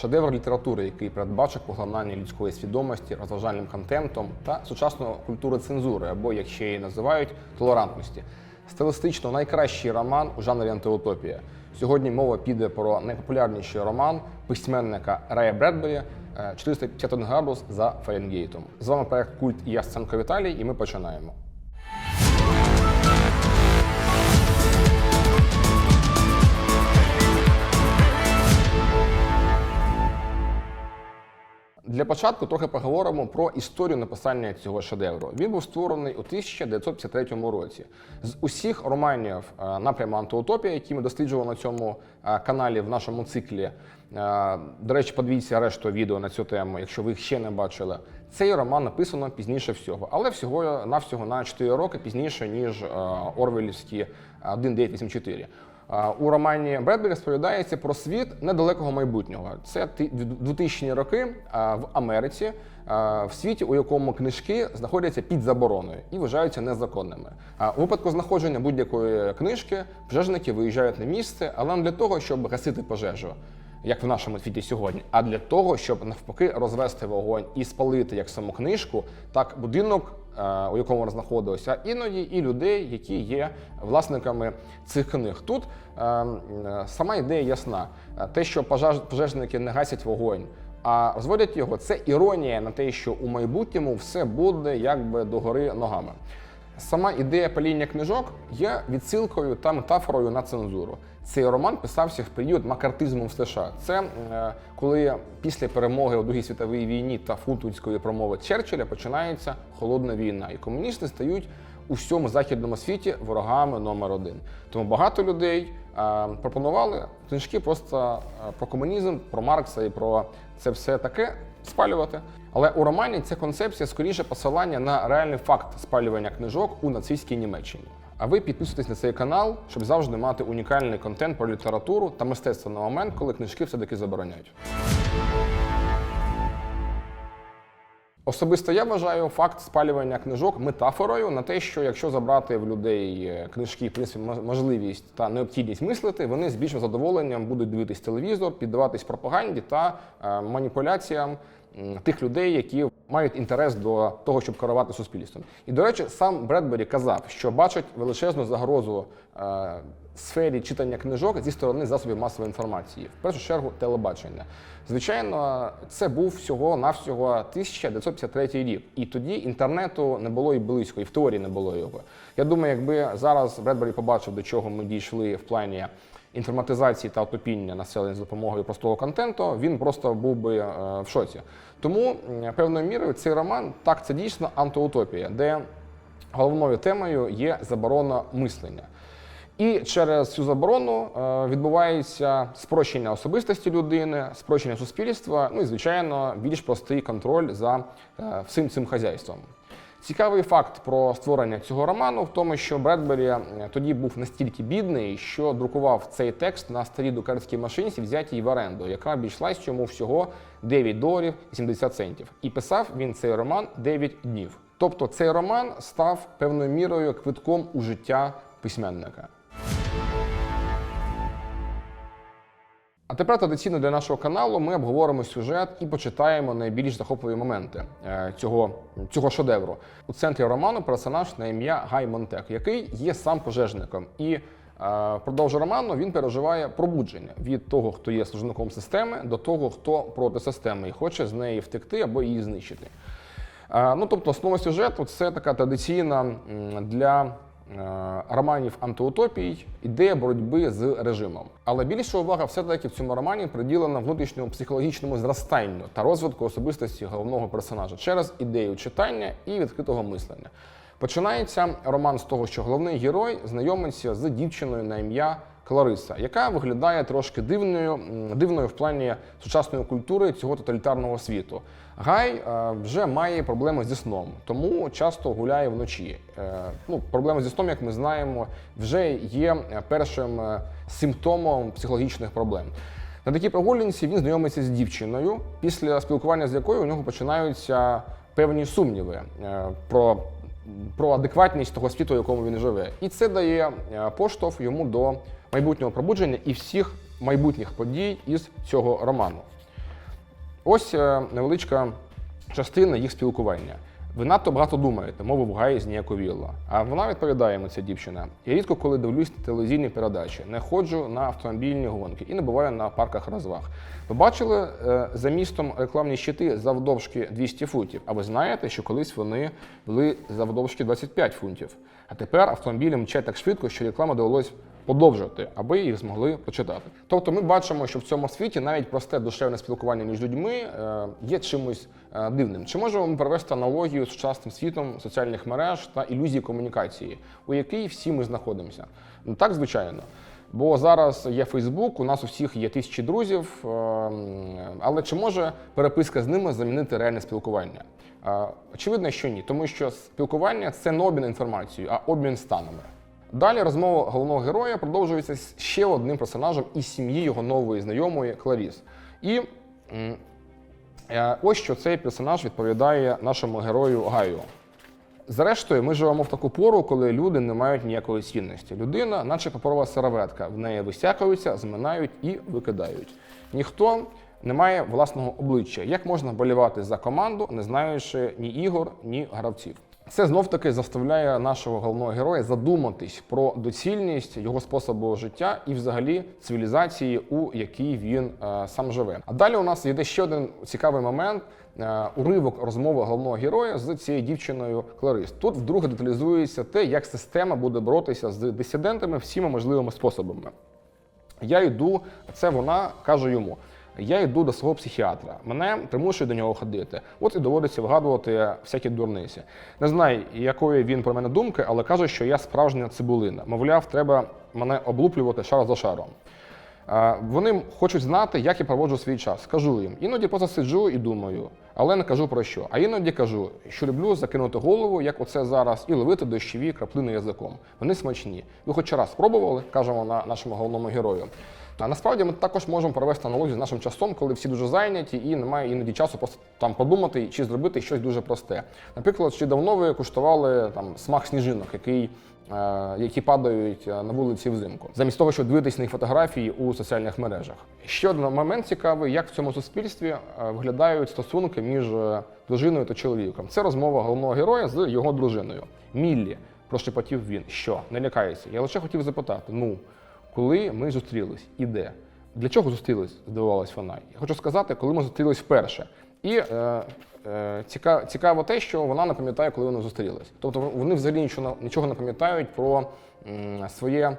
шедевр літератури, який передбачив поглинання людської свідомості розважальним контентом та сучасну культуру цензури, або як ще її називають, толерантності. Стилістично найкращий роман у жанрі антиутопія. Сьогодні мова піде про найпопулярніший роман письменника Рея Бредбері е, 451 градус за Фаренгейтом. З вами проект Культ і я Сценко Віталій, і ми починаємо. Для початку трохи поговоримо про історію написання цього шедевру. Він був створений у 1953 році. З усіх романів е, напряму антиутопія, які ми досліджували на цьому е, каналі в нашому циклі. е, До речі, подивіться решту відео на цю тему, якщо ви їх ще не бачили. Цей роман написано пізніше всього, але всього навсього на 4 роки пізніше, ніж Орвелівські 1984. У романі Бредбері розповідається про світ недалекого майбутнього. Це ти- 2000-ні роки в Америці, в світі, у якому книжки знаходяться під забороною і вважаються незаконними. У випадку знаходження будь-якої книжки пожежники виїжджають на місце, але для того, щоб гасити пожежу. Як в нашому світі сьогодні, а для того, щоб навпаки розвести вогонь і спалити як саму книжку, так будинок, е, у якому вона іноді і людей, які є власниками цих книг. Тут е, е, сама ідея ясна. Те, що пожеж- пожежники не гасять вогонь, а розводять його, це іронія на те, що у майбутньому все буде якби догори ногами. Сама ідея паління книжок є відсилкою та метафорою на цензуру. Цей роман писався в період макартизму в США. Це е, коли після перемоги у Другій світовій війні та фунтунської промови Черчилля починається холодна війна, і комуністи стають у всьому західному світі ворогами номер один. Тому багато людей е, пропонували книжки просто е, про комунізм, про Маркса і про це все таке спалювати. Але у романі ця концепція скоріше посилання на реальний факт спалювання книжок у нацистській Німеччині. А ви підписуйтесь на цей канал, щоб завжди мати унікальний контент про літературу та мистецтво на момент, коли книжки все-таки забороняють. Особисто я вважаю факт спалювання книжок метафорою на те, що якщо забрати в людей е, книжки, в принципі, можливість та необхідність мислити, вони з більшим задоволенням будуть дивитись телевізор, піддаватись пропаганді та е, маніпуляціям тих людей, які мають інтерес до того, щоб керувати суспільством. І до речі, сам Бредбері казав, що бачить величезну загрозу е, сфері читання книжок зі сторони засобів масової інформації, в першу чергу телебачення. Звичайно, це був всього навсього 1953 рік, і тоді інтернету не було і близько, і в теорії не було його. Я думаю, якби зараз Бредбері побачив, до чого ми дійшли в плані інформатизації та отопіння населення з допомогою простого контенту, він просто був би е, в шоці. Тому певною мірою цей роман так це дійсно антиутопія, де головною темою є заборона мислення. І через цю заборону е, відбувається спрощення особистості людини, спрощення суспільства, ну і звичайно більш простий контроль за е, всім цим хазяйством. Цікавий факт про створення цього роману в тому, що Бредбері е, тоді був настільки бідний, що друкував цей текст на старій друкарській машинці, взятій в оренду, яка обійшлась йому всього 9 доларів і 70 центів. І писав він цей роман 9 днів. Тобто цей роман став певною мірою квитком у життя письменника. А тепер традиційно для нашого каналу ми обговоримо сюжет і почитаємо найбільш захопливі моменти е, цього, цього шедевру. У центрі роману персонаж на ім'я Гай Монтек, який є сам пожежником. І е, впродовж роману він переживає пробудження від того, хто є служником системи, до того, хто проти системи і хоче з неї втекти або її знищити. Е, Ну, тобто, основа сюжету це така традиційна для романів антиутопій ідея боротьби з режимом. Але більша увага все-таки в цьому романі приділена внутрішньому психологічному зростанню та розвитку особистості головного персонажа через ідею читання і відкритого мислення. Починається роман з того, що головний герой знайомиться з дівчиною на ім'я Клариса, яка виглядає трошки дивною, дивною в плані сучасної культури цього тоталітарного світу. Гай е, вже має проблеми зі сном, тому часто гуляє вночі. Е, ну, проблеми зі сном, як ми знаємо, вже є е, першим симптомом психологічних проблем. На такій прогулянці він знайомиться з дівчиною, після спілкування з якою у нього починаються певні сумніви про, про адекватність того світу, в якому він живе. І це дає поштовх йому до майбутнього пробудження і всіх майбутніх подій із цього роману. Ось е, невеличка частина їх спілкування. Ви надто багато думаєте, мовив Гай зніяковіло. А вона відповідає йому, ця дівчина. Я рідко коли дивлюсь телевізійні передачі, не ходжу на автомобільні гонки і не буваю на парках розваг. Ви бачили е, за містом рекламні щити завдовжки 200 футів. А ви знаєте, що колись вони були завдовжки 25 фунтів. А тепер автомобілі мчать так швидко, що реклама довелось подовжувати, аби їх змогли прочитати. Тобто ми бачимо, що в цьому світі навіть просте душевне спілкування між людьми е, є чимось е, дивним. Чи можемо ми провести аналогію з сучасним світом соціальних мереж та ілюзії комунікації, у якій всі ми знаходимося? Ну так, звичайно. Бо зараз є Фейсбук, у нас у всіх є тисячі друзів, е, але чи може переписка з ними замінити реальне спілкування? Очевидно, що ні, тому що спілкування це не обмін інформацією, а обмін станами. Далі розмова головного героя продовжується з ще одним персонажем із сім'ї його нової знайомої Кларіс. І е, ось що цей персонаж відповідає нашому герою Гаю. Зрештою, ми живемо в таку пору, коли люди не мають ніякої цінності. Людина, наче паперова серветка, в неї висякаються, зминають і викидають. Ніхто не має власного обличчя. Як можна болівати за команду, не знаючи ні ігор, ні гравців? Це знов таки заставляє нашого головного героя задуматись про доцільність його способу життя і, взагалі, цивілізації, у якій він е, сам живе. А далі у нас йде ще один цікавий момент. е, Уривок розмови головного героя з цією дівчиною Кларис. Тут вдруге деталізується те, як система буде боротися з дисидентами всіма можливими способами. Я йду, це вона каже йому. Я йду до свого психіатра. Мене примушують до нього ходити. От і доводиться вигадувати всякі дурниці. Не знаю, якої він про мене думки, але каже, що я справжня цибулина. Мовляв, треба мене облуплювати шар за шаром. Вони хочуть знати, як я проводжу свій час. Кажу їм. Іноді просто сиджу і думаю, але не кажу про що. А іноді кажу, що люблю закинути голову, як оце зараз, і ловити дощові краплини язиком. Вони смачні. Ви хоч раз спробували, кажемо на нашому головному герою. А насправді ми також можемо провести аналогію з нашим часом, коли всі дуже зайняті і немає іноді часу просто там подумати чи зробити щось дуже просте. Наприклад, чи давно ви куштували там смак сніжинок, який е, які падають е, на вулиці взимку, замість того, щоб дивитись на їх фотографії у соціальних мережах. Ще один момент цікавий, як в цьому суспільстві е, виглядають стосунки між дружиною та чоловіком. Це розмова головного героя з його дружиною. Міллі, прошепотів він. Що, не лякайся? Я лише хотів запитати: ну, коли ми зустрілись і де? Для чого зустрілись? здивувалась вона. Я хочу сказати, коли ми зустрілись вперше. І е, е, ціка- цікаво те, що вона не пам'ятає, коли вони зустрілись. Тобто вони взагалі нічого, нічого не пам'ятають про м, своє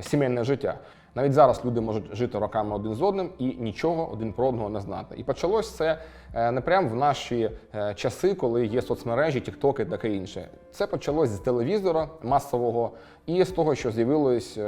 сімейне життя. Навіть зараз люди можуть жити роками один з одним і нічого один про одного не знати. І почалось це е, не прямо в наші е, часи, коли є соцмережі, тіктоки і таке інше. Це почалось з телевізора масового і з того, що з'явилось.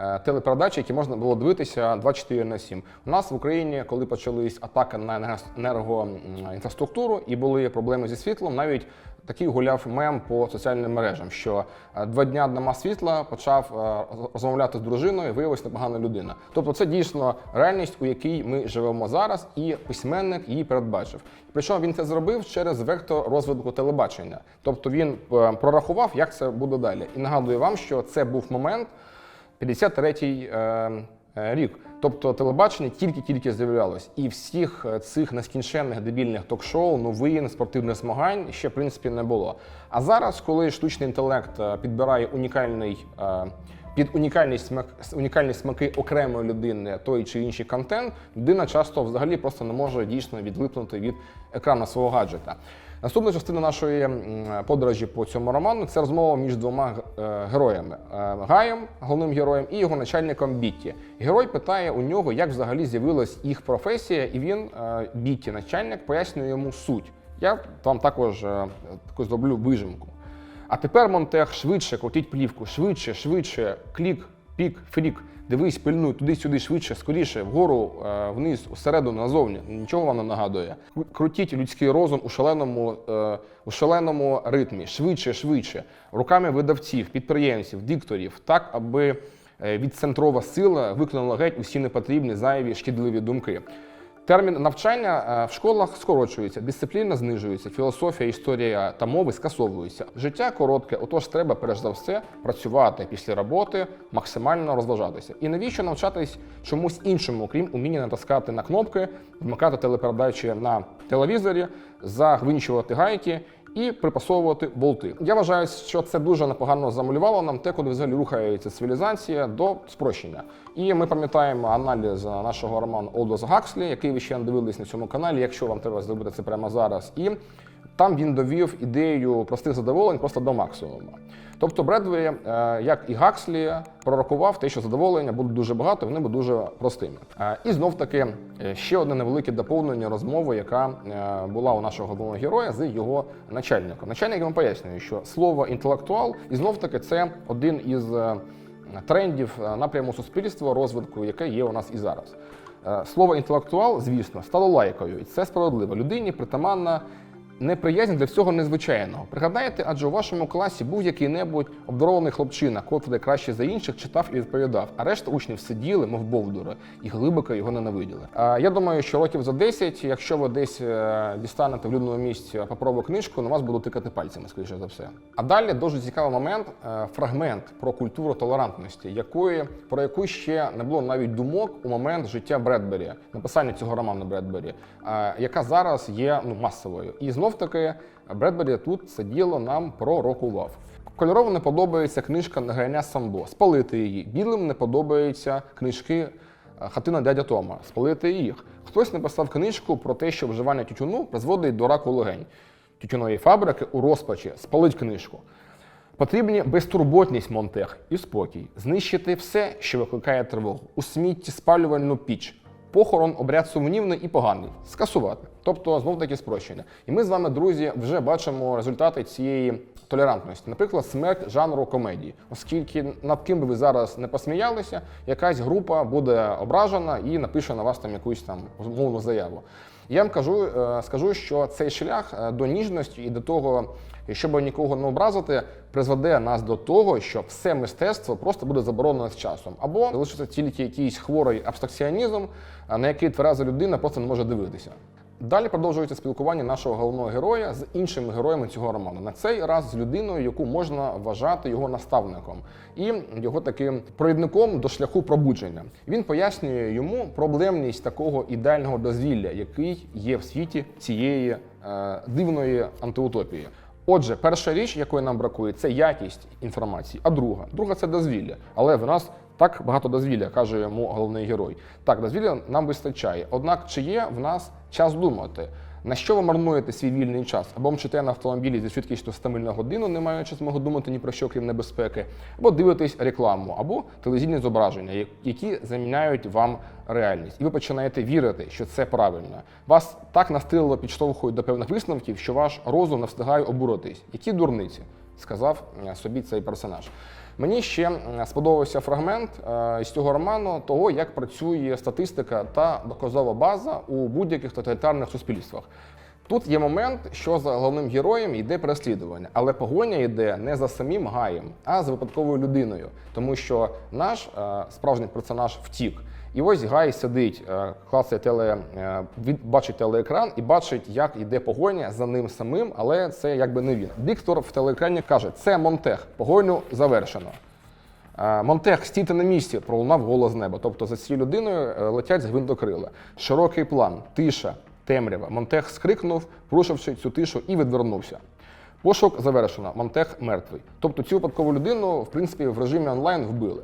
Е, Телепередачі, які можна було дивитися 24 на 7. У нас в Україні, коли почались атаки на енергоінфраструктуру і були проблеми зі світлом, навіть такий гуляв мем по соціальним мережам, що е, два дня нема світла, почав е, розмовляти з дружиною, виявилась непогана людина. Тобто це дійсно реальність, у якій ми живемо зараз, і письменник її передбачив. Причому він це зробив через вектор розвитку телебачення. Тобто він прорахував, як це буде далі. І нагадую вам, що це був момент. 53-й е, е, рік. Тобто телебачення тільки-тільки з'являлось, і всіх е, цих нескінченних дебільних ток-шоу, новин, спортивних змагань ще в принципі не було. А зараз, коли штучний інтелект підбирає унікальний. Під унікальні смак, унікальні смаки окремої людини той чи інший контент, людина часто взагалі просто не може дійсно відлипнути від екрану свого гаджета. Наступна частина нашої подорожі по цьому роману це розмова між двома е, героями: Е, Гаєм, головним героєм, і його начальником Бітті. Герой питає у нього, як взагалі з'явилась їх професія, і він е, Бітті, начальник, пояснює йому суть. Я вам також таку зроблю вижимку. А тепер Монтех швидше крутіть плівку, швидше, швидше, клік, пік, флік. Дивись, пильнуй туди-сюди, швидше, скоріше, вгору, е, вниз, усередину, назовні. Нічого вам не нагадує. Крутіть людський розум у шаленому, е, у шаленому ритмі, швидше, швидше, руками видавців, підприємців, дикторів, так, аби е, відцентрова сила викинула геть усі непотрібні, зайві, шкідливі думки. Термін навчання е, в школах скорочується, дисципліна знижується, філософія, історія та мови скасовуються. Життя коротке, отож треба перш за все працювати після роботи, максимально розважатися. І навіщо навчатись чомусь іншому, крім уміння натискати на кнопки, вмикати телепередачі на телевізорі, загвинчувати гайки і припасовувати болти. Я вважаю, що це дуже непогано замалювало нам те, куди взагалі рухається цивілізація до спрощення. І ми пам'ятаємо аналіз нашого роману Олдос Гакслі, який ви ще не дивились на цьому каналі, якщо вам треба зробити це прямо зараз. І там він довів ідею простих задоволень просто до максимуму. Тобто Бредвері, е, як і Гакслі, пророкував те, що задоволення буде дуже багато, вони будуть дуже простими. Е, І знов таки е, ще одне невелике доповнення розмови, яка була у нашого головного героя з його начальником. Начальник йому пояснює, що слово інтелектуал і знов таки це один із трендів напряму суспільства, розвитку, яке є у нас і зараз. Слово інтелектуал, звісно, стало лайкою, і це справедливо. Людині притаманна неприязнь для всього незвичайного. Пригадаєте, адже у вашому класі був який-небудь обдарований хлопчина, котрий краще за інших читав і відповідав, а решта учнів сиділи, мов бовдури, і глибоко його ненавиділи. А я думаю, що років за 10, якщо ви десь е, дістанете в людному місці паперову книжку, на вас будуть тикати пальцями, скоріше за все. А далі дуже цікавий момент, е, фрагмент про культуру толерантності, якої про яку ще не було навіть думок у момент життя Бредбері, написання цього роману Бредбері, е, яка зараз є ну масовою. І знов таки Бредбері тут це діло нам пророкував. Кольорово не подобається книжка Нагайня Самбо. Спалити її. Білим не подобаються книжки е, Хатина дядя Тома. Спалити їх. Хтось написав книжку про те, що вживання тютюну призводить до раку легень. Тютюнові фабрики у розпачі. Спалить книжку. Потрібні безтурботність Монтех і спокій, знищити все, що викликає тривогу, у смітті спалювальну піч, похорон, обряд сумнівний і поганий, скасувати. Тобто знов таки спрощення. І ми з вами, друзі, вже бачимо результати цієї толерантності. Наприклад, смерть жанру комедії, оскільки над ким би ви зараз не посміялися, якась група буде ображена і напише на вас там якусь там умовну заяву. Я вам кажу, е, скажу, що цей шлях е, до ніжності і до того, щоб нікого не образити, призведе нас до того, що все мистецтво просто буде заборонено з часом, або залишиться тільки якийсь хворий абстракціонізм, на який твереза людина просто не може дивитися. Далі продовжується спілкування нашого головного героя з іншими героями цього роману. На цей раз з людиною, яку можна вважати його наставником і його таким провідником до шляху пробудження. Він пояснює йому проблемність такого ідеального дозвілля, який є в світі цієї е, дивної антиутопії. Отже, перша річ, якої нам бракує, це якість інформації. А друга, друга це дозвілля. Але в нас так багато дозвілля, каже йому головний герой. Так, дозвілля нам вистачає. Однак, чи є в нас час думати? На що ви марнуєте свій вільний час? Або мчите на автомобілі зі швидкістю 100 миль на годину, не маючи змоги думати ні про що, крім небезпеки, або дивитесь рекламу, або телевізійні зображення, які заміняють вам реальність. І ви починаєте вірити, що це правильно. Вас так настилило підштовхують до певних висновків, що ваш розум не встигає обуритись. Які дурниці, сказав е, собі цей персонаж. Мені ще сподобався фрагмент е, з цього роману того, як працює статистика та доказова база у будь-яких тоталітарних суспільствах. Тут є момент, що за головним героєм йде переслідування, але погоня йде не за самим гаєм, а за випадковою людиною, тому що наш е, справжній персонаж втік. І ось Гай сидить, е, клацає теле, е, бачить телеекран і бачить, як йде погоня за ним самим, але це якби не він. Диктор в телеекрані каже: це Монтех, погоню завершено. Е, Монтех, стійте на місці, пролунав голос неба. Тобто за цією людиною летять гвинтокрила. Широкий план, тиша, темрява. Монтех скрикнув, порушивши цю тишу, і відвернувся. Пошук завершено. Монтех мертвий. Тобто цю випадкову людину, в принципі, в режимі онлайн вбили.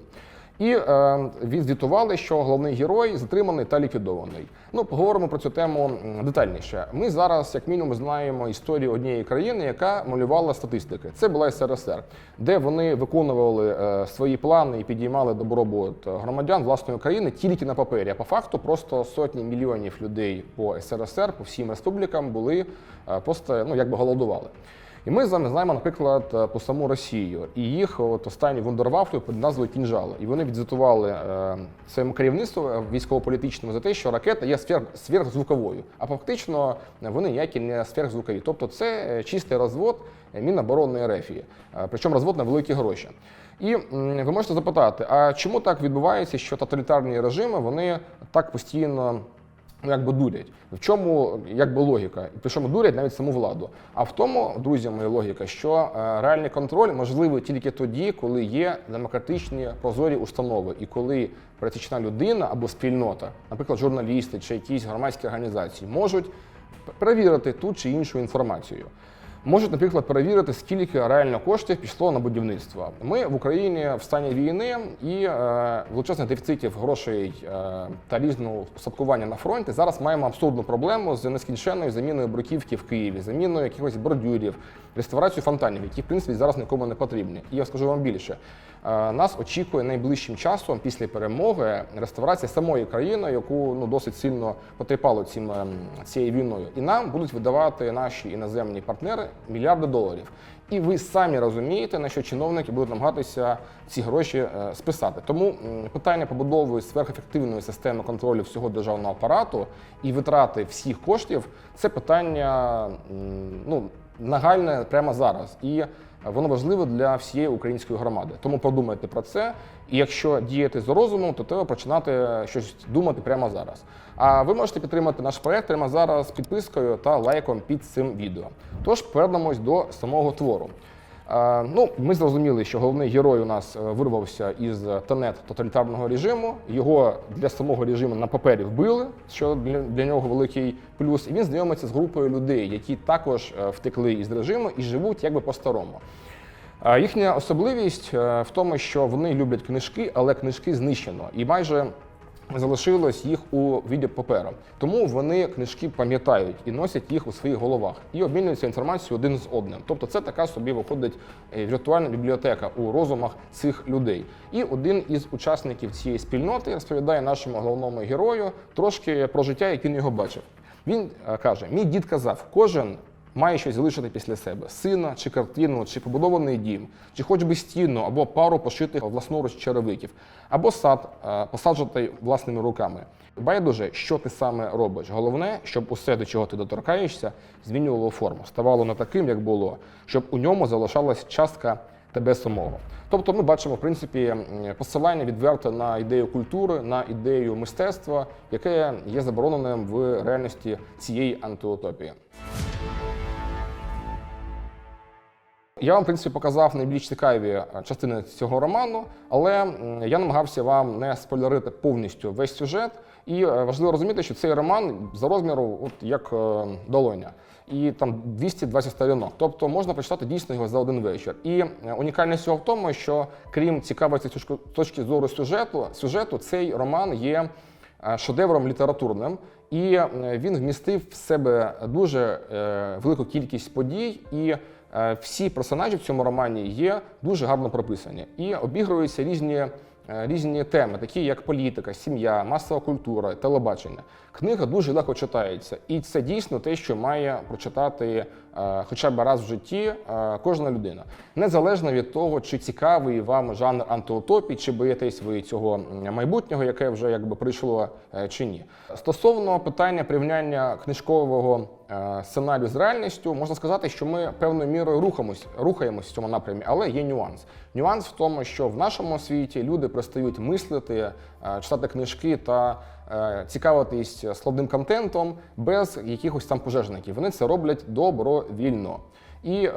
І е, відзвітували, що головний герой затриманий та ліквідований. Ну, поговоримо про цю тему детальніше. Ми зараз, як мінімум, знаємо історію однієї країни, яка малювала статистики. Це була СРСР, де вони виконували е, свої плани і підіймали добробут громадян власної країни тільки на папері. А по факту просто сотні мільйонів людей по СРСР, по всім республікам були е, просто ну якби голодували. І ми знаємо, наприклад, е, по саму Росію і їх от останні вундервафлю під назвою Кінжали. І вони відзвітували е, своєму керівництву е, військово-політичному за те, що ракета є сверх, сверхзвуковою, а фактично вони ніякі не сверхзвукові. Тобто це е, чистий розвод е, Міноборонної рефії, е, причому розвод на великі гроші. І ви можете запитати, а чому так відбувається, що тоталітарні режими вони так постійно ну, якби дурять. В чому якби логіка? Причому дурять навіть саму владу. А в тому, друзі, моя логіка, що е, реальний контроль можливий тільки тоді, коли є демократичні прозорі установи, і коли пересічна людина або спільнота, наприклад, журналісти чи якісь громадські організації, можуть перевірити ту чи іншу інформацію. Можуть, наприклад, перевірити, скільки реально коштів пішло на будівництво. Ми в Україні в стані війни і е, величезних дефіцитів грошей е, та різного устаткування на фронті. Зараз маємо абсурдну проблему з нескінченною заміною бруківки в Києві, заміною якихось бордюрів, реставрацією фонтанів, які в принципі зараз нікому не потрібні. І я скажу вам більше. Е, Нас очікує найближчим часом після перемоги реставрація самої країни, яку ну досить сильно потріпало цим ем, цією війною, і нам будуть видавати наші іноземні партнери мільярди доларів. І ви самі розумієте, на що чиновники будуть намагатися ці гроші е, списати. Тому питання побудови сверхефективної системи контролю всього державного апарату і витрати всіх коштів це питання ну, нагальне прямо зараз. І воно важливе для всієї української громади. Тому подумайте про це. І якщо діяти з розумом, то треба починати щось думати прямо зараз. А ви можете підтримати наш проект прямо зараз підпискою та лайком під цим відео. Тож повернемось до самого твору. Е, Ну, ми зрозуміли, що головний герой у нас е, вирвався із тенет тоталітарного режиму. Його для самого режиму на папері вбили, що для, нього великий плюс. І він знайомиться з групою людей, які також е, втекли із режиму і живуть якби по-старому. Е, Їхня особливість е, в тому, що вони люблять книжки, але книжки знищено. І майже залишилось їх у віді паперу. Тому вони книжки пам'ятають і носять їх у своїх головах і обмінюються інформацією один з одним. Тобто, це така собі виходить е, віртуальна бібліотека у розумах цих людей. І один із учасників цієї спільноти розповідає нашому головному герою трошки про життя, як він його бачив. Він е, каже: Мій дід казав, кожен має щось залишити після себе: сина, чи картину, чи побудований дім, чи хоч би стіну, або пару пошитих власноруч черевиків, або сад е, посаджений власними руками. Байдуже, що ти саме робиш. Головне, щоб усе, до чого ти доторкаєшся, змінювало форму, ставало не таким, як було, щоб у ньому залишалась частка тебе самого. Тобто ми бачимо, в принципі, посилання відверте на ідею культури, на ідею мистецтва, яке є забороненим в реальності цієї антиутопії. Я вам, в принципі, показав найбільш цікаві е, частини цього роману, але я намагався вам не спойлерити повністю весь сюжет. І е, важливо розуміти, що цей роман за розміру, от як е, долоня, і там 220 сторінок. Тобто можна прочитати дійсно його за один вечір. І унікальність цього в тому, що крім цікавості точки- зору сюжету, сюжету, цей роман є шедевром літературним, і він вмістив в себе дуже велику кількість подій і. Е, Всі персонажі в цьому романі є дуже гарно прописані і обігруються різні, е, різні теми, такі як політика, сім'я, масова культура, телебачення. Книга дуже легко читається, і це дійсно те, що має прочитати е, хоча б раз в житті кожна людина, незалежно від того, чи цікавий вам жанр антиутопії, чи боїтесь ви цього майбутнього, яке вже якби прийшло чи ні. Стосовно питання порівняння книжкового сценарію з реальністю, можна сказати, що ми певною мірою рухаємось, рухаємось в цьому напрямі, але є нюанс. Нюанс в тому, що в нашому світі люди перестають мислити, е, читати книжки та е, цікавитись словним контентом без якихось там пожежників. Вони це роблять добровільно. І е,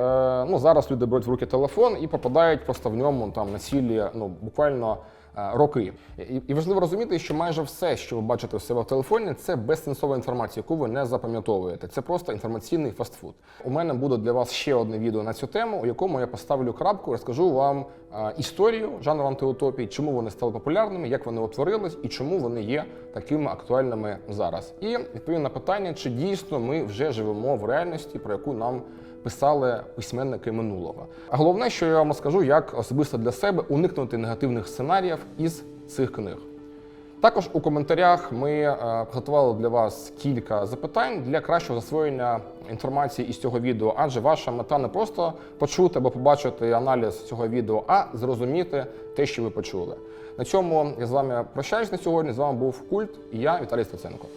ну, зараз люди беруть в руки телефон і попадають просто в ньому там на цілі ну, буквально е, роки. І, і важливо розуміти, що майже все, що ви бачите у себе в телефоні, це безсенсова інформація, яку ви не запам'ятовуєте. Це просто інформаційний фастфуд. У мене буде для вас ще одне відео на цю тему, у якому я поставлю крапку, розкажу вам е, історію жанру антиутопії, чому вони стали популярними, як вони утворились і чому вони є такими актуальними зараз. І відповім на питання, чи дійсно ми вже живемо в реальності, про яку нам писали письменники минулого. А головне, що я вам скажу, як особисто для себе уникнути негативних сценаріїв із цих книг. Також у коментарях ми е, підготували для вас кілька запитань для кращого засвоєння інформації із цього відео, адже ваша мета не просто почути або побачити аналіз цього відео, а зрозуміти те, що ви почули. На цьому я з вами прощаюсь на сьогодні. З вами був Культ і я, Віталій Стеценко.